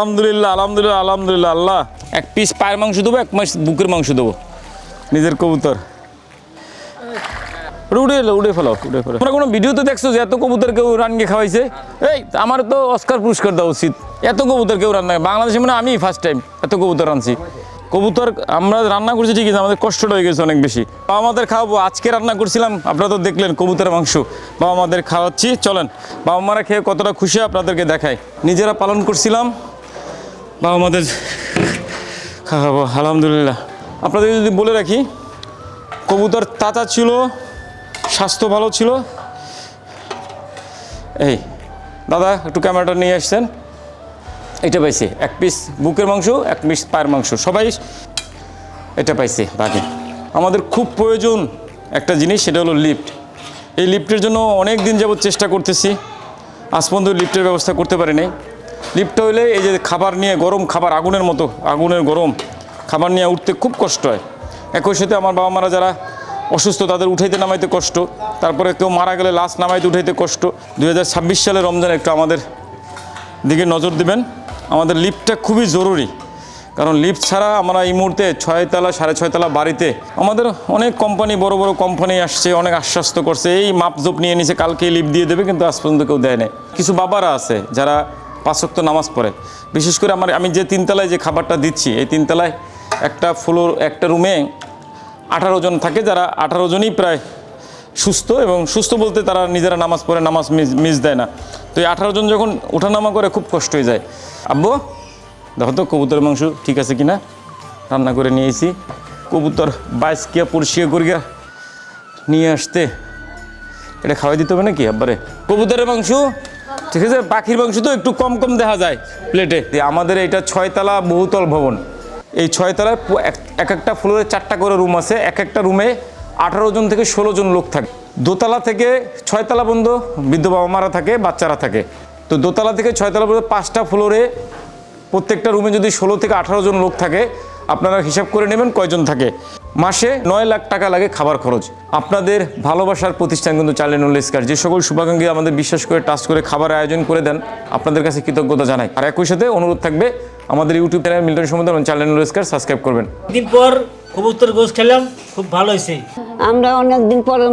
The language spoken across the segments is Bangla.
আলহামদুলিল্লাহ আলহামদুলিল্লাহ আলহামদুলিল্লাহ আল্লাহ। এক পিস পায়ের মাংস দেবো এক মাস বুকের মাংস দেবো। নিজের কবুতর। উঠে এলো উঠে ফেলো উঠে ফেলো। তোমরা কোনো ভিডিওতে দেখছ যে এত কবুতর কেউ রানকে খাওয়াইছে? এই আমার তো অস্কার পুরস্কার দেওয়া উচিত। এত কবুতর কেউ রান্না বাংলাদেশে মানে আমি ফার্স্ট টাইম এত কবুতর রানছি কবুতর আমরা রান্না করছি ঠিক আছে, আমাদের কষ্টটা হয়ে গেছে অনেক বেশি। বাবা আমাদের খাওয়াবো আজকে রান্না করছিলাম আপনারা তো দেখলেন কবুতরের মাংস। বাবা আমাদের খাওয়াচ্ছি চলেন। বাবা মারা খেয়ে কতটা খুশি আপনাদেরকে দেখায় নিজেরা পালন করছিলাম বাবা আমাদের খাওয়াবো, আলহামদুলিল্লাহ। আপনাদের যদি বলে রাখি, কবুতর তাতা ছিল, স্বাস্থ্য ভালো ছিল। এই, দাদা, একটু ক্যামেরাটা নিয়ে আসছেন। এটা পাইছে, এক পিস বুকের মাংস, এক পিস পায়ের মাংস। সবাই এটা পাইছে, বাকি। আমাদের খুব প্রয়োজন একটা জিনিস, সেটা হলো লিফট এই লিফটের জন্য অনেক দিন যাবত চেষ্টা করতেছি। আজ পর্যন্ত লিফটের ব্যবস্থা করতে পারি নাই লিফট হইলে এই যে খাবার নিয়ে গরম খাবার, আগুনের মতো, আগুনের গরম খাবার নিয়ে উঠতে খুব কষ্ট হয়। একই সাথে আমার বাবা মারা যারা অসুস্থ, তাদের উঠাইতে নামাইতে কষ্ট। তারপরে কেউ মারা গেলে লাশ নামাইতে উঠাইতে কষ্ট। দু হাজার ছাব্বিশ সালে রমজান একটু আমাদের দিকে নজর দিবেন। আমাদের লিফটটা খুবই জরুরি। কারণ লিফট ছাড়া আমরা এই মুহূর্তে ছয়তলা, সাড়ে ছয়তলা বাড়িতে আমাদের অনেক কোম্পানি, বড় বড় কোম্পানি আসছে, অনেক আশ্বস্ত করছে। এই মাপজোপ নিয়ে নিছে কালকে লিফ্ট দিয়ে দেবে, কিন্তু আজ পর্যন্ত কেউ দেয় নাই। কিছু বাবারা আছে যারা পাঁচক্ত নামাজ পড়ে। বিশেষ করে আমার আমি যে তিনতলায় যে খাবারটা দিচ্ছি, এই তিনতলায় একটা ফ্লোর একটা রুমে আঠারো জন থাকে যারা আঠারো জনই প্রায় সুস্থ এবং সুস্থ বলতে তারা নিজেরা নামাজ পড়ে, নামাজ মিস দেয় না। তো এই আঠারো জন যখন ওঠানামা করে খুব কষ্ট হয়ে যায়। আব্বু, দেখো তো কবুতরের মাংস ঠিক আছে কিনা? রান্না করে নিয়ে এসি কবুতর বাইশ কিয়া পরিষ্কার করিয়া নিয়ে আসতে। এটা খাওয়াই দিতে হবে নাকি? আব্বারে। কবুতরের মাংস ঠিক আছে? পাখির মাংস তো একটু কম কম দেখা যায় প্লেটে আমাদের এটা ছয়তলা বহুতল ভবন। এই ছয়তলায় পু- এক এক একটা ফ্লোরে চারটা করে রুম আছে। এক একটা রুমে আঠারো জন থেকে ষোলো জন লোক থাকে। দোতলা থেকে ছয়তলা পর্যন্ত বৃদ্ধ বাবা মারা থাকে, বাচ্চারা থাকে। তো দোতলা থেকে ছয়তলা পর্যন্ত পাঁচটা ফ্লোরে প্রত্যেকটা রুমে যদি ষোলো থেকে আঠারো জন লোক থাকে, আপনারা হিসাব করে নেবেন কয়জন থাকে। মাসে নয় লাখ টাকা লাগে খাবার খরচ। আপনাদের ভালোবাসার প্রতিষ্ঠান কিন্তু চালেন স্কার যে সকল শুভাকাঙ্ক্ষী আমাদের বিশ্বাস করে টাচ করে খাবার আয়োজন করে দেন আপনাদের কাছে কৃতজ্ঞতা জানাই। আর একই সাথে অনুরোধ থাকবে আমাদের ইউটিউব চ্যানেল মিল্টন সম্বন্ধে চালেন স্কার সাবস্ক্রাইব করবেন। দিন পর কবুতর গোস খেলাম খুব ভালো হয়েছে। আমরা অনেক দিন পরে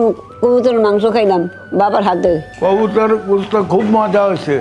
কবুতর মাংস খাইলাম বাবার হাতে। কবুতর গুলটা খুব মজা হয়েছে।